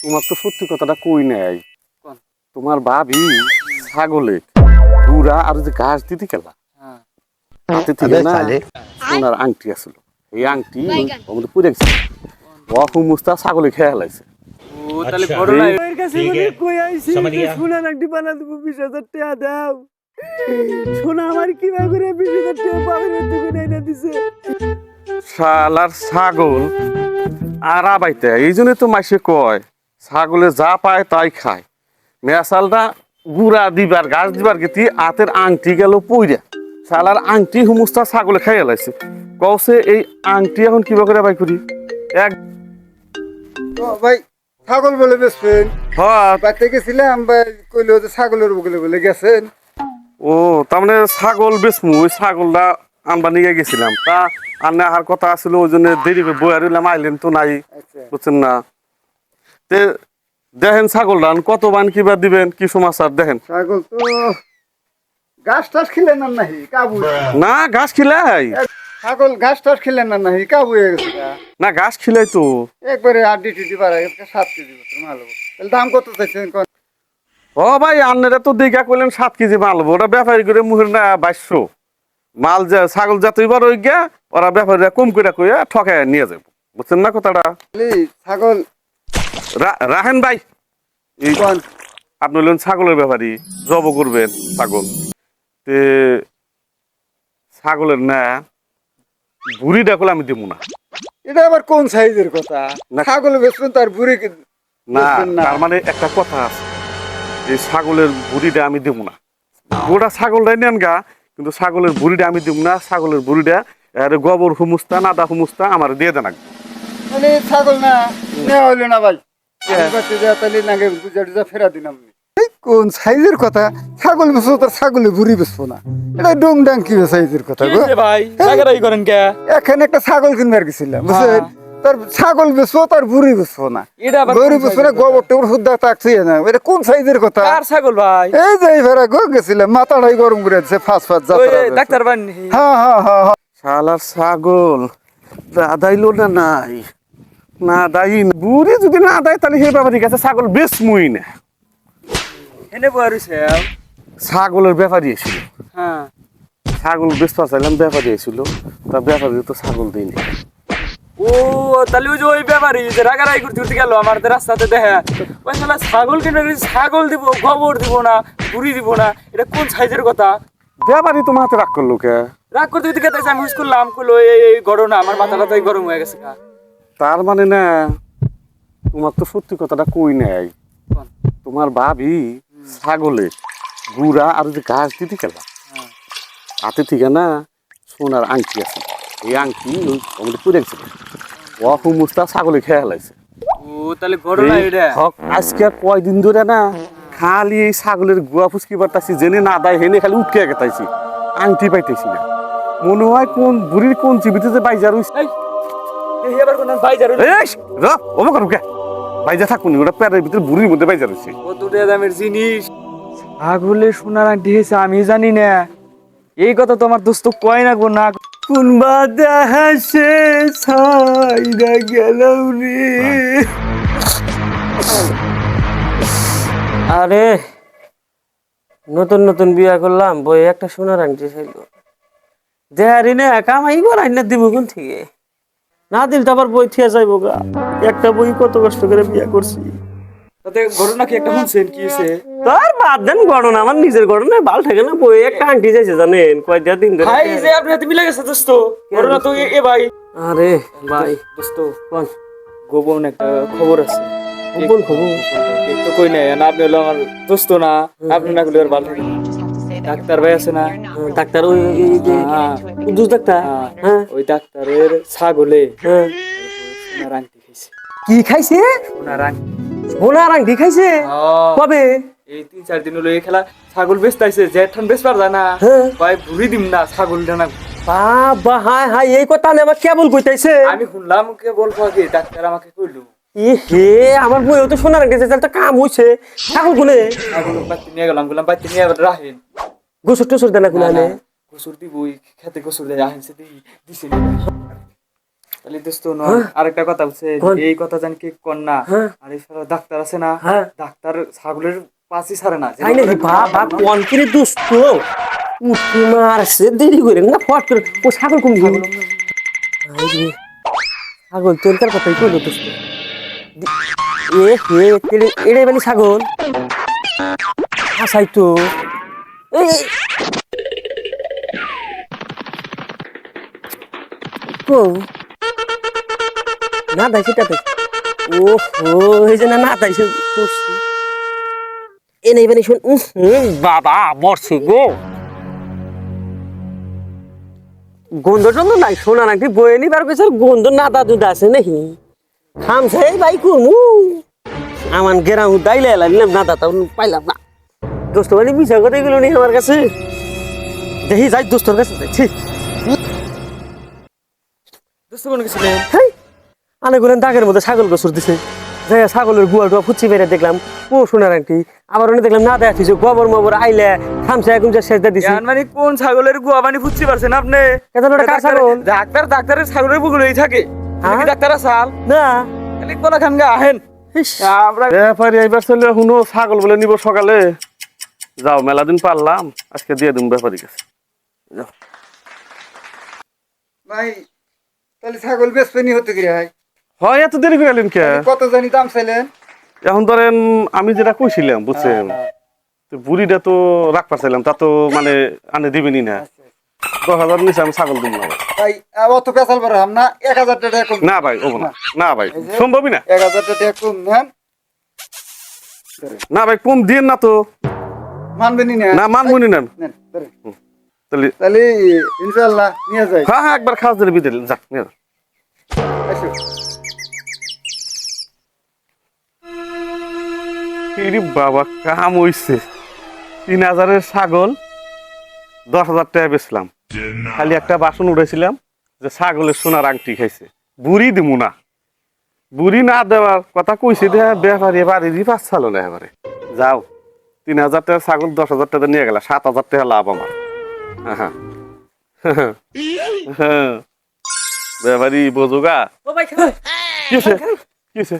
তোমার তো সত্যি কথাটা কই নাই। কোন? তোমার ভাবি ছাগলে গুড়া আর যে ঘাস দিতে গেলা। হ্যাঁ। সোনার আংটি আসলো এই আংটি আমাদের পুড়ে গেছে। অসমস্তা ছাগলে খেয়ে হেলাইছে গয়া। সোনার আংটি বানা দেবো বিশ হাজার টাকা দাও। সোনা আমার কীভাবে করে বিশ হাজার টাকা বাবার দিকে নাই দিছে? শালার ছাগল আর আবাইতে এই জন্য তো মাসে কয় ছাগলে যা পায় তাই খায়। মেসালটা গুড়া দিবার গাছ দিবার গেতি হাতের আংটি গেল পইরা শালার আংটি হুমুস্তা ছাগলে খাই লাইছে। কওছে এই আংটি এখন কিবা করে বাই করি? এক ভাই ছাগল বলে বেসবেন হ্যাঁ। বাড়িতে গেছিলাম ভাই কইলো যে ছাগলের বগলে বলে গেছেন। ও তার মানে ছাগল বেচমু ওই ছাগলটা আনবা নিয়ে গেছিলাম। তা আন্না আহার কথা আছিল ওই জন্য দেরি করে বইয়া আইলেন তো নাই। আচ্ছা। বুঝছেন না? তে দেখেন ছাগলটা কত বান কিবা দিবেন কি সমাচার দেখেন। ছাগল তো ঘাস টাস খেলেন না নাহি কাবু না ঘাস খিলাই? ছাগল ঘাস টাস খেলেন না নাহি কাবু। না ঘাস খিলাই তো। একবারে আড্ডি টিডি বাড়া সাত কেজি বছর মাল হব। তাহলে দাম কত চাইছেন? ও ভাই আন্নারা তো দেখা কইলেন সাত কেজি মাল হব ওটা ব্যাপারী করে মুখের না বাইশশো। মাল যা ছাগল যাতে বার ওই গিয়া ওরা ব্যাপারীরা কম করে কইয়া ঠকায় নিয়ে যাব। বুঝছেন না কথাটা? ছাগল রাহেন ভাই। আপনি হলেন ছাগলের ব্যাপারী জব করবেন ছাগল। তে ছাগলের না বুড়ি ডাকল আমি দিব না। এটা আবার কোন সাইজের কথা? না। ছাগল বেসবেন তার বুড়ি না না। তার মানে একটা কথা আছে। যে ছাগলের বুড়িটা আমি দেব না। গোটা ছাগলটাই নেন গা কিন্তু ছাগলের বুড়িটা আমি দেব না। ছাগলের বুড়িটা আর গোবর হুমুস্তা নাদা হুমুস্তা আমার দিয়ে দেন আগে। ছাগল না নেওয়া হইল না ভাই। বাচ্চা যা তাহলে নাগে বুঝা টুজা ফেরা দিন আমি কোন সাইজের কথা? ছাগল বেসবো তার ছাগলে বুড়ি বেসবো না। এটা ডং ডাং কি সাইজের কথা গো? ভাই? করেন কে? এখানে একটা ছাগল কিনবার গেছিলাম বুঝছেন? তার ছাগল বেসবো তার বুড়ি বেসবো না। গরু বেসবো না গোবর টোবর তাকছি না এটা কোন সাইজের কথা? কার ছাগল ভাই? এই যে ভেড়া গো গেছিলাম মাথাটাই গরম করে দিচ্ছে ফাঁস ফাঁস যাত্রা ডাক্তার বান হ্যাঁ হ্যাঁ হ্যাঁ হ্যাঁ। শালার ছাগল দাদাইলো না নাই? না দাই বুড়ি যদি না দেয় তাহলে হে ব্যাপারী কাছে ছাগল বেশ মুই না। এনে বয়া রইছে ছাগলের ব্যাপারী এসেছিল। হ্যাঁ। ছাগল বেচতে চাইলাম ব্যাপারী এসেছিল। তা ব্যাপারী তো ছাগল দিইনি ও তাহলে ওই যে ওই ব্যাপারই যে রাগারাগি করতে করতে গেল আমার তো রাস্তাতে দেখে। ওই শালা ছাগল কিনে ছাগল দিব গোবর দিব না পুরি দিব না এটা কোন সাইজের কথা? ব্যাপারী তোমার হাতে রাগ করল কে? রাগ করতে করতে গেছে আমি হুস করলাম কইলো এই ঘটনা আমার মাথাটা তাই গরম হয়ে গেছে। তার মানে না তোমার তো সত্যি কথাটা কই নাই? তোমার ভাবি ছাগলে গুড়া আর যে ঘাস দিতে গেলা হ্যাঁ। হাতে থেকে না সোনার আংটি আছে। এই আংটি ওই আমাদের পুড়ে গেছিল অসমস্তা ছাগলে খেয়ে হেলাইছে আজকে কয়দিন ধরে না খালি এই ছাগলের গুয়া ফুসকি বাড়তাছি জেনে না দেয় হেনে খালি উঠকে গেতাইছি। আংটি পাইতেছি না। মনে হয় কোন বুড়ির কোন জীবিত যে বাইজা রইছে বাইজা থাকুন ওটা প্যারের ভিতরে বুড়ির মধ্যে বাইজা রইছে কত দামের জিনিস। সোনার আংটি হয়েছে আমি জানি না। এই কথা তো আমার দোস্ত কয় না গো না কোন বাদা হাসে ছাইরা গেলাম রে। আরে নতুন নতুন বিয়া করলাম বই একটা সোনার আংটি ছিল। দেহারি না কামাই করাই না দিব কোন থেকে? না দিল তো আবার বই থিয়া যাইব গা। একটা বই কত কষ্ট করে বিয়া করছি। তাতে ঘটনা কি একটা শুনছেন? কি হয়েছে তার বাদ দেন গড়না আমার নিজের গড়না ভালো থাকে না বই। একটা আংটি যাইছে জানেন কয়টা দিন ধরে। ভাই যে আপনার হাতে মিলে গেছে দোস্ত। ঘটনা তো এ- ভাই। আরে ভাই। দোস্ত কোন? গোপন একটা খবর আছে। গোপন খবর? তো কই না আপনি হলো আমার দোস্ত না আপনি না আর ভালো না। ডাক্তার ভাই আছে না? ডাক্তার ওই যে হ্যাঁ। কুদ্দুস ডাক্তার? হ্যাঁ, হ্যাঁ। ওই ডাক্তারের ছাগলে। হ্যাঁ। খাইছে। কি খাইছে? সোনার আংটি। সোনার আংটি খাইছে। কবে? এই তিন চার দিন হলো এই খেলা ছাগল বেচতাইছে যে ঠান বেচবার যায় না। হ্যাঁ। ভাই ভুরি দিম না ছাগল না বাবা হায় হায় এই কথা আবার কেবল কইতাইছে? আমি শুনলাম কে বলব কি ডাক্তার আমাকে কইলো। হে আমার বইও তো সোনার আংটি চাইছে তো কাম হইছে। ছাগল কোনে গেলাম বাচ্চা নিয়ে রাখেন গোসর টোসর দেনা গোসুর দিব খেতে গোসুর দেয় আহেন সে দিই দিছে তাহলে দোস্ত আরেকটা কথা বলছে এই কথা জানি কি হ্যাঁ। আর এই সারা ডাক্তার আছে না। ডাক্তার ছাগলের পাশই ছাড়ে না তাই নাকি? বাবা, কোন করে দোস্ত মারছে, দেরি করে না, ফট করে। ও ছাগল ছাগল তোর কথাই কইলো দোস্ত এ এড়ে বেলি ছাগল। আসাই তো। এই এই। কো না ও হো এই যে না না মানে শুন। বাবা, মরছে গো। গন্ধ টন্ধ নাই শোনা নাকি বয়ে নিবার পেছর গন্ধ না দাদু আছে নাকি? খামছে ভাই কুমু আমার গেরাম দাইলে লাগলাম না দাদা পাইলাম না। দোস্ত মানে মিশা কথা গেল নি আমার কাছে। দেখি যাই দোস্তর কাছে যাচ্ছি দোস্ত কোন গেছিলেন হেই আনে গুলেন দাগের মধ্যে ছাগল গোসর দিছে। যাই ছাগলের গুয়া টুয়া ফুচি বেড়ে দেখলাম। ও সোনার আংটি। আবার অনেক দেখলাম না দেখা দিছে গোবর মবর আইলে থামছে এখন যে সেজদা দিছে। মানে কোন ছাগলের গুয়া বানি ফুটতে পারছেন আপনি? এটা তো ছাগল। ডাক্তার ডাক্তারের ছাগলের বুকুলেই থাকে। হ্যাঁ? কি ডাক্তার আসাল? না। কোন গা আহেন। আমরা ব্যাপারি এইবার চলে শুনো ছাগল বলে নিব সকালে। যাও মেলা দিন পারলাম আজকে দিয়ে দিন ব্যাপারি কাছে ভাই তাহলে ছাগল হতে গিয়ে হয় হয় এত দেরি করে গেলেন কে? কত জানি দাম চাইলেন? এখন ধরেন আমি যেটা কইছিলাম বুঝছেন? তো বুড়িটা তো রাখ পারছিলাম তা তো মানে আনে দিবেনি না। দশ হাজার নিচে আমি ছাগল দিব না ভাই। অত পেশাল না এক হাজার টাকা কম। না ভাই না। না ভাই সম্ভবই না। এক হাজার টাকা কম নেন। না ভাই কম দিন না তো। মানবেনি না। না মানবনি না। তাহলে তাহলে ইনশাল্লাহ নিয়ে যাই। হ্যাঁ হ্যাঁ একবার খাস দিলে বিদেল যা নিয়ে যা। বাবা কাম হইছে। তিন হাজারের ছাগল দশ হাজার টাকা বেচলাম। খালি একটা বাসন উঠেছিলাম যে ছাগলের সোনার আংটি খাইছে। বুড়ি দিমু না। বুড়ি না দেওয়ার কথা কইছি দে ব্যাপারি বাড়িরই পাচ্ছালো না এবারে। যাও তিন হাজার টাকা ছাগল দশ হাজার টাকা নিয়ে গেলা সাত হাজার টাকা লাভ আমার। হ্যাঁ হ্যাঁ ব্যাপারি বোঝোগা কিসে কিসে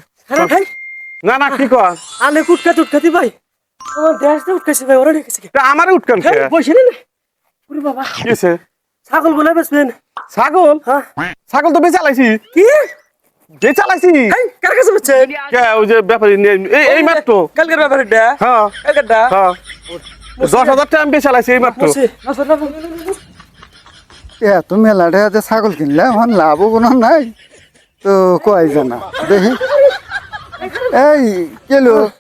না না কি কর? আনে কুটকা টুটকাতি ভাই। আমার দেশ দিয়ে উঠকাছে ভাই ওরা রেখেছে তা উঠকান খেয়ে বসে না। ওরে বাবা। কিসে ছাগল বলে বেসবেন ছাগল? হ্যাঁ। ছাগল তো কি? কার কাছে বেচছেন কে ওই যে ব্যাপারী এই এই মাত্র। কালকের হ্যাঁ। কালকেরটা? হ্যাঁ। দশ হাজার টাকা আমি বেচালাইছি মাত্র। এত ছাগল কিনলে আমার লাভও কোনো নাই। তো কয় জানা? দেখি। এই কেলো? ক- ক-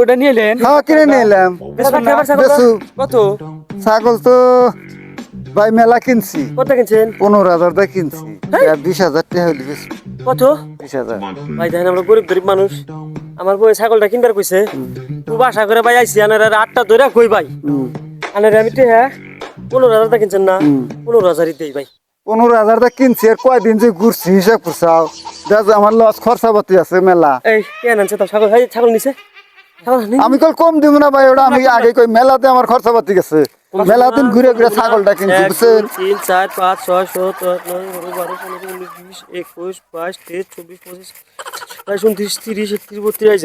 ওটা নিয়ে এলেন? হ্যাঁ কিনে নিলাম কত? ছাগল তো ভাই মেলা কিনছি। কত কিনছেন? পনেরো হাজার টাকা কিনছি। আর বিশ হাজার টাকা হইলে কত? বিশ হাজার। ভাই দেখেন আমরা গরিব গরিব মানুষ। আমার বই ছাগলটা কিনবার কইছে। তুই বাসা করে ভাই আইসি আনার আর আটটা ধরে কই ভাই? আনার আমি তো হ্যাঁ পনেরো হাজার টাকা কিনছেন না? পনেরো হাজারই দেই ভাই। পনেরো হাজার টাকা কিনছি আর কয়দিন যে ঘুরছি হিসাব করছাও। আমার লস খরচাপাতি আছে মেলা। এই কেন আনছে তো? ছাগল ভাই ছাগল নিছে? আমি কল কম দিব না ভাই ওটা আমি আগে কই মেলাতে আমার খরচাপাতি গেছে। মেলা দিন ঘুরে ঘুরে ছাগলটা কিনছি বুঝছেন? দুই, তিন চার পাঁচ ছয় সাত বারো পনেরো উনিশ বিশ একুশ বাইশ তেইশ চব্বিশ পঁচিশ বাইশ উনত্রিশ তিরিশ একত্রিশ বত্রিশ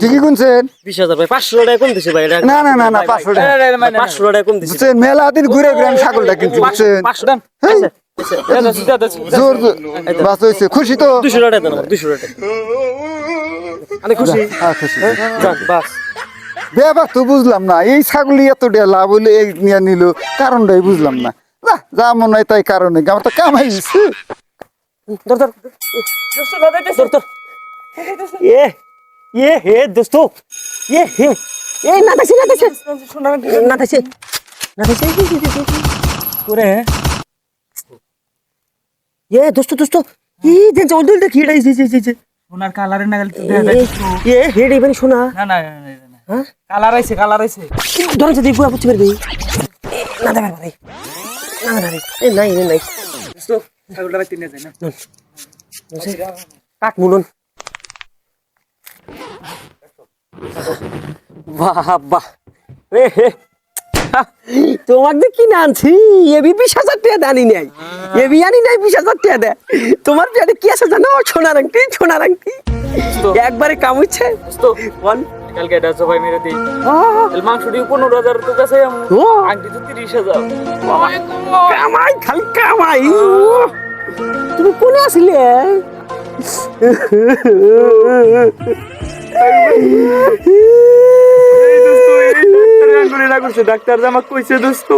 ঠিকই কিনছেন বিশ হাজার ভাই পাঁচশো টাকা কম দিছে ভাই না না না না পাঁচশো টাকা। পাঁচশো টাকা কম দিছে। মেলা দিন ঘুরে ঘুরে আমি ছাগলটা কিনছি বুঝছেন? পাঁচশো দেন। জোর জোর বাস হয়েছে খুশি তো দুশো টাকা দেন দুশো টাকা আমি খুশি হ্যাঁ বাস ব্যাপার তো বুঝলাম না এই ছাগলি এত টাকা লাভ হইলে এই নিয়ে নিল কারণটাই বুঝলাম না না যা মনে হয় তাই কারণে আমার তো কামাই এ এ হে দোস্ত এ হে এ না দাসে না করে এ দোস্ত দোস্ত ই দেন চল দল দেখি রে জি জি জি ওনার কালারের নাগাল তো দেখা যায় এ হে রে মানে শোনা না না না, না, না, না। হ্যাঁ? কালার আইছে কালার আইছে। ধরে যদি গুয়া বুঝতে পারবি। না দেখা পারবি না না এ নাই এ নাই। দোস্ত, ছাগলটা বাইতে নিয়ে যায় না। কাক মুলন বাহ বাহ। এ হে। তোমাকে কিনে আনছি? এবি বিশ হাজার টাকা দানি নাই। এবি আনি নাই বিশ হাজার টাকা দেয়। তোমার পেটে কি আছে জানো? সোনার আংটি সোনার আংটি। একবারে কামুচ্ছে বল কালকে এটা সবাই মেরে দিই। আহ, তাহলে মাংসটি পনেরো হাজার তো কাছে আংটি তো তিরিশ হাজার। কামাই খালি কামাই। তুমি কোনে আসলে? ডাক্তার না করছে? ডাক্তার আমাকে কইছে দোস্ত।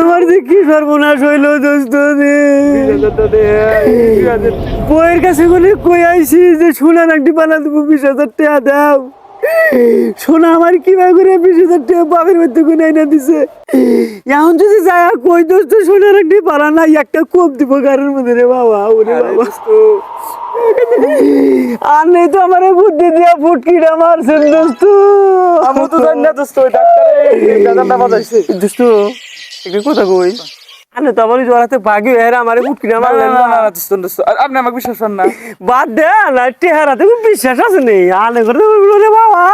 আমার যে কি সর্বনাশ হইল দোস্ত বইয়ের কাছে বলে কই আইছি যে সোনার একটি বানা দেবো বিশ হাজার টাকা দাও। সোনা আমার কীভাবে করে বিশ হাজার টাকা বাপের মধ্যে কোন আইনা দিছে? এখন যদি যায় কই দোস্ত সোনার একটি পালা নাই একটা কোপ দিব গাড়ির মধ্যে রে বাবা ওরে বাবা। আর নেই তো আমার বুদ্ধি দিয়া ফুটকিটা মারছেন দোস্ত। আমি তো জানি না দোস্ত ডাক্তারে দোস্ত একটু কথা কই? আনে তো আমার জোড়াতে ভাগি হয়ে আমারে উঠকি না মারলেন আর আপনি আমাকে বিশ্বাস করেন না। বাদ দে না টেহারাতে বিশ্বাস আছে নেই। আনে করে বাবা